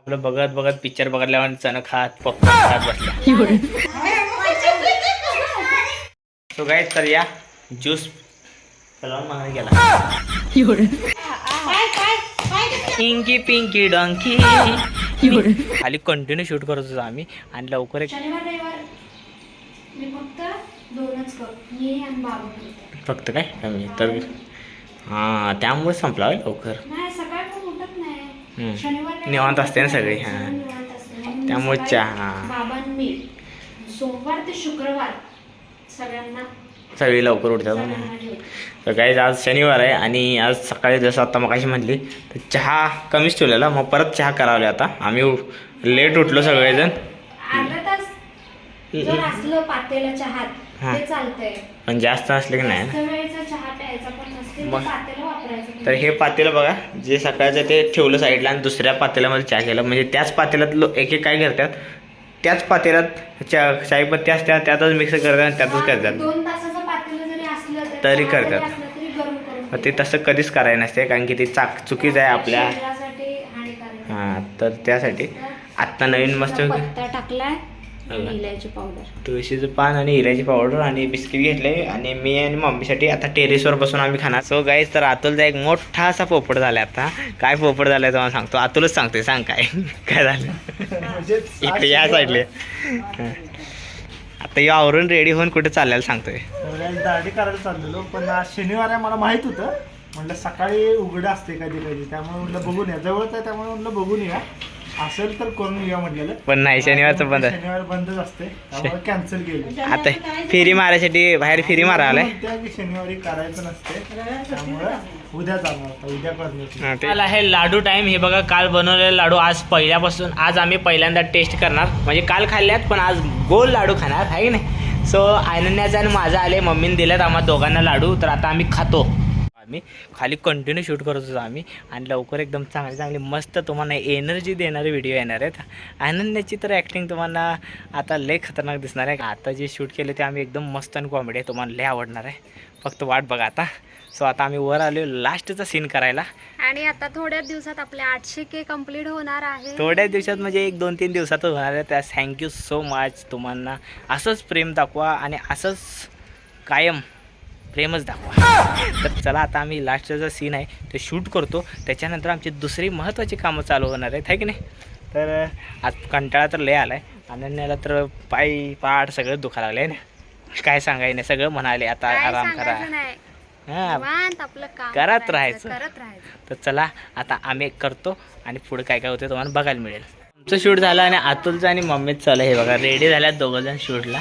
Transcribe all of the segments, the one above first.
आपलं बघत बघत पिक्चर बघल्यावर चणक खात पॉपकॉर्न खात बसल्या सो काय तर या ज्यूस मागे गेला. पिंकी पिंकी डॉंकी खाली कंटिन्यू शूट करत होतो आम्ही आणि लवकर एक फक्त काय? कमी तर हां त्यामुळे संपला लवकर नाही सकाळ पण उठत नाही हम्म. शनिवार निवांत असते ना सगळी, हां. त्यामुळे चहा. बाबा मी सोमवार ते शुक्रवार सगळ्यांना सगळी लवकर उठतात. तर काही आज शनिवार आहे आणि आज सकाळी जसं आता मगाशी म्हणली तर चहा कमीच ठेवलेला मग परत चहा करावले आता आम्ही लेट उठलो सगळेजण जर असलं पातेला चहात हां. ते चालतंय. पण जास्त असले की नाही? जास्त ना वेळेचा चहा प्यायचा पण नसते मग. पातेला वापरायचं तर हे पातेलं बघा जे सकाळचं ते ठेवलं साईडला आणि दुसऱ्या पातेल्यामध्ये चहा केला. म्हणजे त्याच पातेल्यात लो एक एक काय करतात? त्याच पातेल्यात चा चायपत्ती असतात त्यातच मिक्स करतात आणि त्यातच करतात. दोन तासाचं पातेलं जरी असलं तरी चहा जरी करतात. असलं तरी गरम करून मग ते तसं कधीच करायला नसते कारण की ते चाक चुकीचं आहे आपल्या शरीरासाठी हानिकारक आहे. हां तर त्यासाठी आत्ता नवीन मस्त पत्ता टाकलाय. आणि. इलायची पावडर तुळशीचं पान आणि हिऱ्याची पावडर आणि बिस्किट घेतले आणि मी आणि मम्मीसाठी आता टेरेसवर बसून आम्ही खाणार. सो गाईज तर अतुलचा एक मोठा असा पोपट झाला आता. काय पोपट झालाय तुम्हाला सांगतो. अतुलच सांगतोय. सांग काय. काय झालं? इकडे या साईडले आता या आवरून रेडी होऊन कुठे चालल्याला सांगतोय. दाढी करायला चाललेलो पण आज शनिवार आहे मला माहीत होतं. म्हटलं सकाळी उघडं असते कधी कधी. त्यामुळे म्हटलं बघून या. जवळच आहे त्यामुळे म्हटलं बघून या. असेल तर करून घेऊया म्हटलेलं. पण नाही शनिवारचं बंद आहे. शनिवार बंदच असते. त्यामुळे कॅन्सल केली. आता फेरी मारायसाठी बाहेर फेरी मारा आलाय. की शनिवारी करायचं नसते. त्यामुळे उद्या जाणार आता उद्या करणार. काल आहे लाडू टाइम हे बघा काल बनवलेले लाडू आज पहिल्यापासून आज आम्ही पहिल्यांदा टेस्ट करणार. म्हणजे काल खाल्ल्यात पण आज गोल लाडू खाणार आहे की नाही? सो अनन्याचा आणि माझा आले मम्मीने दिल्यात आम्हा दोघांना लाडू. तर आता आम्ही खातो. आम्ही. खाली कंटिन्यू शूट करत होतो आम्ही. आणि लवकर एकदम चांगली चांगली मस्त तुम्हाला एनर्जी देणारे व्हिडिओ येणार आहेत. अनन्याची तर ॲक्टिंग तुम्हाला आता लय खतरनाक दिसणार आहे. आता जे शूट केले ते आम्ही एकदम मस्त आणि कॉमेडी आहे. तुम्हाला लय आवडणार आहे. फक्त वाट बघा आता. सो आता आम्ही वर आलो लास्टचा सीन करायला. आणि आता थोड्याच दिवसात आपले आठशे के कंप्लीट होणार आहे. थोड्या दिवसात म्हणजे एक दोन तीन दिवसातच होणार आहे. त्या थँक्यू सो मच तुम्हाला असंच प्रेम दाखवा आणि असंच कायम प्रेमच दाखवा. तर चला आता आम्ही लास्टचा जो सीन आहे ते शूट करतो. त्याच्यानंतर आमची दुसरी महत्त्वाची कामं चालू होणार आहेत है की नाही? तर आज कंटाळा तर लय आला आहे अनन्याला तर पाय पाठ सगळं दुखा लागलं आहे ना? काय सांगाय नाही सगळं म्हणाले आता आराम करा. हां. करत राहायचं. तर चला आता आम्ही करतो आणि पुढे काय काय होते तुम्हाला बघायला मिळेल. आमचं शूट झालं आणि अतुलचं आणि मम्मीच चालू हे बघा रेडी झाल्यात दोघं जण शूटला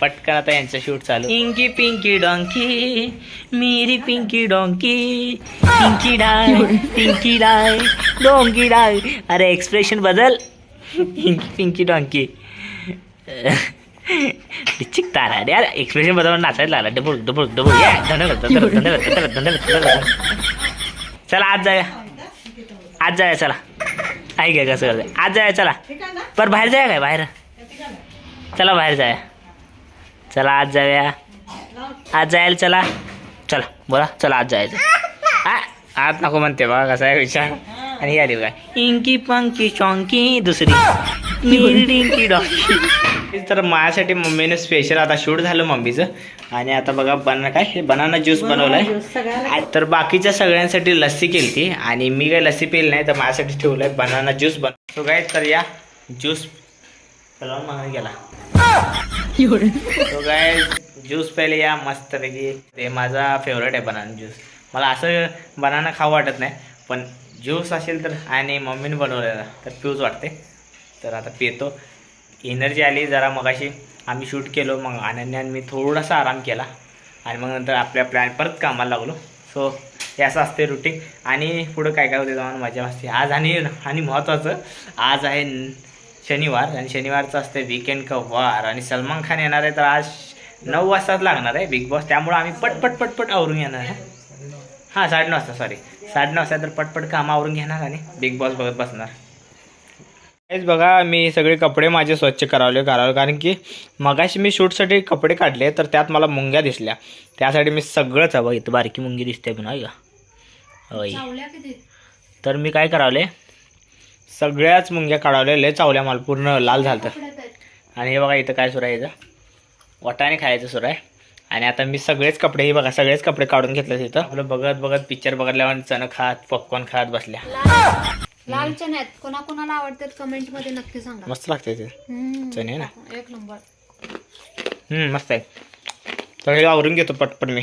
पटकन आता यांचं शूट चालू. पिंकी पिंकी डॉंकी मेरी Pinky donkey Pinky die Pinky die donkey die. अरे एक्सप्रेशन बदल. Pinky Pinky donkey. चिक तारा. यार एक्सप्रेशन बदलून नाचायला लागला. डबुळ डबुळ डबुळ या धन्यवाद धन्यवाद धन्यवाद धन्यवाद धन्यवाद धन्यवाद. चला आज जाऊया. आज जाऊया चला. ऐक कसं आज जाऊया चला. पर बाहेर जाऊया काय? बाहेर. चला बाहेर जाऊया. चला आज जाऊया. आज जायला चला. चला बोला चला आज जायचं. आ, आज नको म्हणते बघा कसा आहे विचार. आणि ही आली बघा. इंकी पंकी चॉंकी दुसरी. Dinky donkey. तर माझ्यासाठी मम्मीने स्पेशल आता शूट झालं मम्मीचं. आणि आता बघा बना काय? हे बनाना ज्यूस बनवलाय. तर बाकीच्या सगळ्यांसाठी लस्सी केली आणि मी काही लस्सी पिली नाही तर माझ्यासाठी ठेवलंय बनाना ज्यूस बन तो काय तर या ज्यूस गेला. तो काय ज्यूस पहिले या मस्तपैकी. ते माझा फेवरेट आहे बनाना ज्यूस मला असं बनाना खावं वाटत नाही पण ज्यूस असेल तर आणि मम्मीने बनवलेला तर प्यूज वाटते. तर आता पितो. एनर्जी आली जरा मगाशी. आम्ही शूट केलो मग अनन्याने मी थोडासा आराम केला. आणि मग नंतर आपल्या प्लॅन परत कामाला लागलो. सो हे असं असते रुटीन आणि पुढं काय काय होते तुम्हाला मजा असते आज आणि आणि महत्त्वाचं आज आहे शनिवार आणि शनिवारचं असते वीकेंड का वार. आणि सलमान खान येणार आहे तर आज नऊ वाजताच लागणार आहे बिग बॉस त्यामुळं आम्ही पटपट पटपट आवरून येणार आहे. हां साडेनऊ वाजता सॉरी साडेनऊ वाजता तर पटपट कामं आवरून घेणार आणि बिग बॉस बघत बसणार. हेच बघा मी सगळे कपडे माझे स्वच्छ करावले करावले. कारण की मगाशी मी शूटसाठी कपडे काढले तर त्यात मला मुंग्या दिसल्या. त्यासाठी मी सगळंच हवं. इथं बारकी मुंगी दिसते पुन्हा का? होय. तर मी काय करावले? सगळ्याच मुंग्या काढवलेल्या चावल्या मला पूर्ण लाल आहेत. आणि हे बघा इथं काय सुरू आहे इथं? वाटाणे खायचं सुरू आहे. आणि आता मी सगळेच कपडे हे बघा सगळेच कपडे काढून घेतले तिथं आपलं बघत बघत पिक्चर बघल्यावर चण खात पॉपकॉर्न खात बसल्या. लाल लाल चणे आहेत. कोणाकोणाला आवडतात कमेंटमध्ये नक्की सांगा. मस्त लागते ते. चणे ना? एक नंबर. हम्म, मस्त आहे. तर हे आवरून घेतो पटपट मी.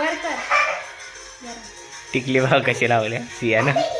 वर कर. टिकली भाव कशी लावल्या सियानं.